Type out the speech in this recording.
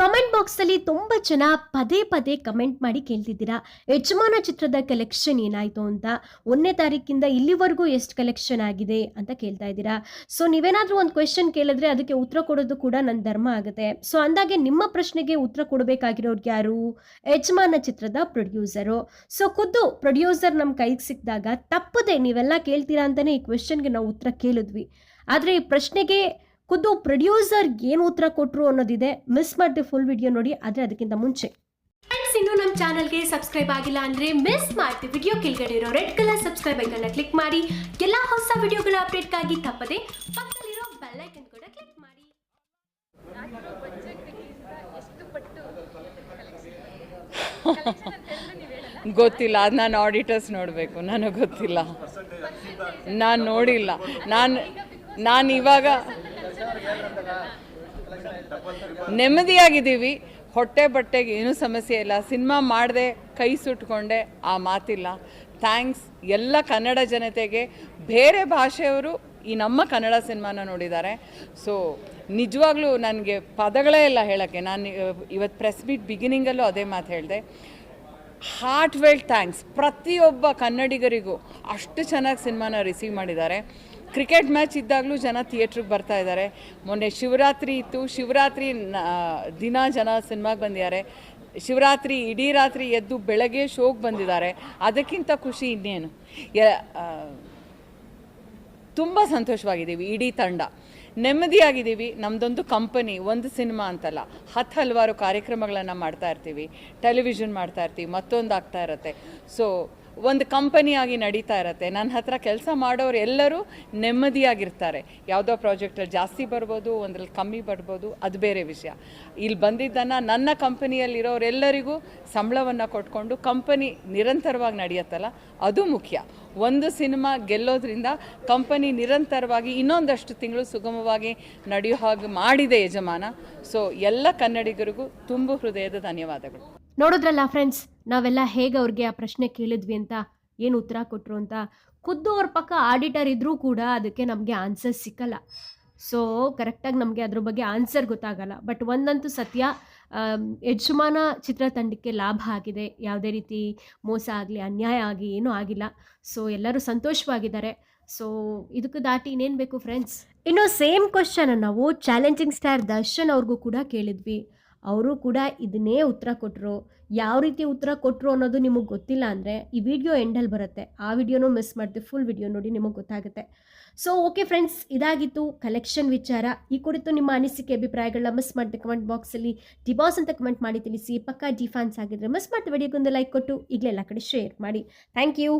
Comment ಬಾಕ್ಸಲ್ಲಿ ತುಂಬ ಜನ ಪದೇ ಪದೇ ಕಮೆಂಟ್ ಮಾಡಿ ಕೇಳ್ತಿದ್ದೀರಾ? ಯಜಮಾನ ಚಿತ್ರದ ಕಲೆಕ್ಷನ್ ಏನಾಯಿತು ಅಂತ, ಒಂದನೇ ತಾರೀಕಿಂದ ಇಲ್ಲಿವರೆಗೂ ಎಷ್ಟು ಕಲೆಕ್ಷನ್ ಆಗಿದೆ ಅಂತ ಕೇಳ್ತಾ ಇದ್ದೀರಾ? ಸೊ ನೀವೇನಾದರೂ ಒಂದು ಕ್ವೆಶನ್ ಕೇಳಿದ್ರೆ ಅದಕ್ಕೆ ಉತ್ತರ ಕೊಡೋದು ಕೂಡ ನನ್ನ ಧರ್ಮ ಆಗುತ್ತೆ. ಸೊ ಅಂದಾಗೆ ನಿಮ್ಮ ಪ್ರಶ್ನೆಗೆ ಉತ್ತರ ಕೊಡಬೇಕಾಗಿರೋರು ಯಾರು? ಯಜಮಾನ ಚಿತ್ರದ ಪ್ರೊಡ್ಯೂಸರು ಸೊ ಖುದ್ದು ಪ್ರೊಡ್ಯೂಸರ್ ನಮ್ಮ ಕೈಗೆ ಸಿಕ್ಕಿದಾಗ ತಪ್ಪದೆ ನೀವೆಲ್ಲ ಕೇಳ್ತೀರಾ ಅಂತಲೇ ಈ ಕ್ವೆಶನ್ಗೆ ನಾವು ಉತ್ತರ ಕೇಳಿದ್ವಿ. ಆದರೆ ಈ ಪ್ರಶ್ನೆಗೆ ಖುದ್ದು ಪ್ರೊಡ್ಯೂಸರ್ ಏನು ಉತ್ತರ ಕೊಟ್ಟರು ಅನ್ನೋದಿದೆ. ಮಿಸ್ ಮಾಡಿದೆ ಫುಲ್ ವಿಡಿಯೋ ನೋಡಿ ಆದರೆ ಅದಕ್ಕಿಂತ ಮುಂಚೆ. ಫ್ರೆಂಡ್ಸ್ ಇನ್ನು ನಮ್ಮ ಚಾನಲ್ಗೆ ಸಬ್ಸ್ಕ್ರೈಬ್ ಆಗಿಲ್ಲ ಅಂದರೆ ಮಿಸ್ ಮಾಡ್ತೀವಿ ವಿಡಿಯೋ ಕೆಳಗಡೆ ಇರೋ ರೆಡ್ ಕಲರ್ ಸಬ್ಸ್ಕ್ರೈಬ್ ಐಕನ್ನ ಕ್ಲಿಕ್ ಮಾಡಿ. ಎಲ್ಲ ಹೊಸ ವಿಡಿಯೋಗಳ ಅಪ್ಡೇಟ್ಗಾಗಿ ತಪ್ಪದೆ ಪಕ್ಕದಲ್ಲಿರೋ ಬೆಲ್ ಐಕನ್ ಕೂಡ ಕ್ಲಿಕ್ ಮಾಡಿ. ಗೊತ್ತಿಲ್ಲ ಅದು ನಾನು ಆಡಿಟರ್ಸ್ ನೋಡಬೇಕು ನನಗೆ ಗೊತ್ತಿಲ್ಲ. ನಾನು ನೋಡಿಲ್ಲ. ನಾನು ನಾನು ಇವಾಗ ನೆಮ್ಮದಿಯಾಗಿದ್ದೀವಿ. ಹೊಟ್ಟೆ ಬಟ್ಟೆಗೆ ಏನೂ ಸಮಸ್ಯೆ ಇಲ್ಲ. ಸಿನಿಮಾ ಮಾಡಿದೆ ಕೈ ಸುಟ್ಕೊಂಡೆ, ಆ ಮಾತಿಲ್ಲ. ಥ್ಯಾಂಕ್ಸ್ ಎಲ್ಲ ಕನ್ನಡ ಜನತೆಗೆ. ಬೇರೆ ಭಾಷೆಯವರು ಈ ನಮ್ಮ ಕನ್ನಡ ಸಿನಿಮಾನ ನೋಡಿದ್ದಾರೆ. ಸೊ ನಿಜವಾಗ್ಲೂ ನನಗೆ ಪದಗಳೇ ಇಲ್ಲ ಹೇಳೋಕ್ಕೆ. ನಾನು ಇವತ್ತು ಪ್ರೆಸ್ ಮೀಟ್ ಬಿಗಿನಿಂಗಲ್ಲೂ ಅದೇ ಮಾತು ಹೇಳಿದೆ. ಹಾರ್ಟ್ ವೆಲ್ ಥ್ಯಾಂಕ್ಸ್ ಪ್ರತಿಯೊಬ್ಬ ಕನ್ನಡಿಗರಿಗೂ ಅಷ್ಟು ಚೆನ್ನಾಗಿ ಸಿನಿಮಾನ ರಿಸೀವ್ ಮಾಡಿದ್ದಾರೆ. ಕ್ರಿಕೆಟ್ ಮ್ಯಾಚ್ ಇದ್ದಾಗಲೂ ಜನ ಥಿಯೇಟ್ರಿಗೆ ಬರ್ತಾ ಇದ್ದಾರೆ ಮೊನ್ನೆ ಶಿವರಾತ್ರಿ ಇತ್ತು. ಶಿವರಾತ್ರಿ ದಿನ ಜನ ಸಿನಿಮಾಗೆ ಬಂದಿದ್ದಾರೆ. ಶಿವರಾತ್ರಿ, ಇಡೀ ರಾತ್ರಿ ಎದ್ದು ಬೆಳಗ್ಗೆ ಶೋಗೆ ಬಂದಿದ್ದಾರೆ. ಅದಕ್ಕಿಂತ ಖುಷಿ ಇನ್ನೇನು? ತುಂಬ ಸಂತೋಷವಾಗಿದ್ದೀವಿ. ಇಡೀ ತಂಡ. ನೆಮ್ಮದಿಯಾಗಿದ್ದೀವಿ. ನಮ್ಮದೊಂದು ಕಂಪನಿ ಒಂದು ಸಿನಿಮಾ ಅಂತಲ್ಲ. ಹತ್ತು ಹಲವಾರು ಕಾರ್ಯಕ್ರಮಗಳನ್ನು ಮಾಡ್ತಾ ಇರ್ತೀವಿ. ಟೆಲಿವಿಷನ್ ಮಾಡ್ತಾ ಇರ್ತೀವಿ. ಮತ್ತೊಂದು ಆಗ್ತಾ ಇರುತ್ತೆ. ಸೊ ಒಂದು ಕಂಪನಿಯಾಗಿ ನಡೀತಾ ಇರುತ್ತೆ. ನನ್ನ ಹತ್ರ ಕೆಲಸ ಮಾಡೋರು ಎಲ್ಲರೂ ನೆಮ್ಮದಿಯಾಗಿರ್ತಾರೆ. ಯಾವುದೋ ಪ್ರಾಜೆಕ್ಟಲ್ಲಿ ಜಾಸ್ತಿ ಬರ್ಬೋದು, ಒಂದ್ರಲ್ಲಿ ಕಮ್ಮಿ ಬರ್ಬೋದು, ಅದು ಬೇರೆ ವಿಷಯ. ಇಲ್ಲಿ ಬಂದಿದ್ದನ್ನು ನನ್ನ ಕಂಪನಿಯಲ್ಲಿರೋರೆಲ್ಲರಿಗೂ ಸಂಬಳವನ್ನು ಕೊಟ್ಕೊಂಡು ಕಂಪನಿ ನಿರಂತರವಾಗಿ ನಡೆಯುತ್ತಲ್ಲ, ಅದು ಮುಖ್ಯ. ಒಂದು ಸಿನಿಮಾ ಗೆಲ್ಲೋದ್ರಿಂದ ಕಂಪನಿ ನಿರಂತರವಾಗಿ ಇನ್ನೊಂದಷ್ಟು ತಿಂಗಳು ಸುಗಮವಾಗಿ ನಡೆಯೋ ಹಾಗೆ ಮಾಡಿದೆ ಯಜಮಾನ. ಸೊ ಎಲ್ಲ ಕನ್ನಡಿಗರಿಗೂ ತುಂಬ ಹೃದಯದ ಧನ್ಯವಾದಗಳು. ನೋಡಿದ್ರಲ್ಲ ಫ್ರೆಂಡ್ಸ್ ನಾವೆಲ್ಲ ಹೇಗೆ ಅವ್ರಿಗೆ ಆ ಪ್ರಶ್ನೆ ಕೇಳಿದ್ವಿ ಅಂತ, ಏನು ಉತ್ತರ ಕೊಟ್ಟರು ಅಂತ, ಖುದ್ದು ಅವ್ರ ಪಕ್ಕ ಆಡಿಟರ್ ಇದ್ದರೂ ಕೂಡ ಅದಕ್ಕೆ ನಮಗೆ ಆನ್ಸರ್ ಸಿಕ್ಕಲ್ಲ. ಸೊ ಕರೆಕ್ಟಾಗಿ ನಮಗೆ ಅದ್ರ ಬಗ್ಗೆ ಆನ್ಸರ್ ಗೊತ್ತಾಗಲ್ಲ. ಬಟ್ ಒಂದಂತೂ ಸತ್ಯ ಯಜಮಾನ ಚಿತ್ರತಂಡಕ್ಕೆ ಲಾಭ ಆಗಿದೆ. ಯಾವುದೇ ರೀತಿ ಮೋಸ ಆಗಲಿ, ಅನ್ಯಾಯ ಆಗಿ ಏನೂ ಆಗಿಲ್ಲ. ಸೊ ಎಲ್ಲರೂ ಸಂತೋಷವಾಗಿದ್ದಾರೆ. ಸೊ ಇದಕ್ಕೆ ದಾಟಿ ಇನ್ನೇನು ಬೇಕು ಫ್ರೆಂಡ್ಸ್ ಇನ್ನು ಸೇಮ್ ಕ್ವಶನ್ ನಾವು ಚಾಲೆಂಜಿಂಗ್ ಸ್ಟಾರ್ ದರ್ಶನ್ ಅವ್ರಿಗೂ ಕೂಡ ಕೇಳಿದ್ವಿ. ಅವರು ಕೂಡ ಇದನ್ನೇ ಉತ್ತರ ಕೊಟ್ಟರು ಯಾವ ರೀತಿ ಉತ್ತರ ಕೊಟ್ಟರು ಅನ್ನೋದು ನಿಮಗೆ ಗೊತ್ತಿಲ್ಲ ಅಂದರೆ ಈ ವಿಡಿಯೋ ಎಂಡಲ್ಲಿ ಬರುತ್ತೆ. ಆ ವಿಡಿಯೋನೂ ಮಿಸ್ ಮಾಡಿದೆ ಫುಲ್ ವಿಡಿಯೋ ನೋಡಿ ನಿಮಗೆ ಗೊತ್ತಾಗುತ್ತೆ. ಸೊ ಓಕೆ ಫ್ರೆಂಡ್ಸ್ ಇದಾಗಿತ್ತು ಕಲೆಕ್ಷನ್ ವಿಚಾರ. ಈ ಕುರಿತು ನಿಮ್ಮ ಅನಿಸಿಕೆ, ಅಭಿಪ್ರಾಯಗಳನ್ನ ಮಿಸ್ ಮಾಡಿದೆ ಕಮೆಂಟ್ ಬಾಕ್ಸಲ್ಲಿ ಡಿಬಾಸ್ ಅಂತ ಕಮೆಂಟ್ ಮಾಡಿ ತಿಳಿಸಿ. ಪಕ್ಕ ಡಿಫಾನ್ಸ್ ಆಗಿದ್ರೆ ಮಿಸ್ ಮಾಡಿದ ವಿಡಿಯೋಗೊಂದು ಲೈಕ್ ಕೊಟ್ಟು. ಈಗಲೇ ಎಲ್ಲ ಕಡೆ ಶೇರ್ ಮಾಡಿ. Thank you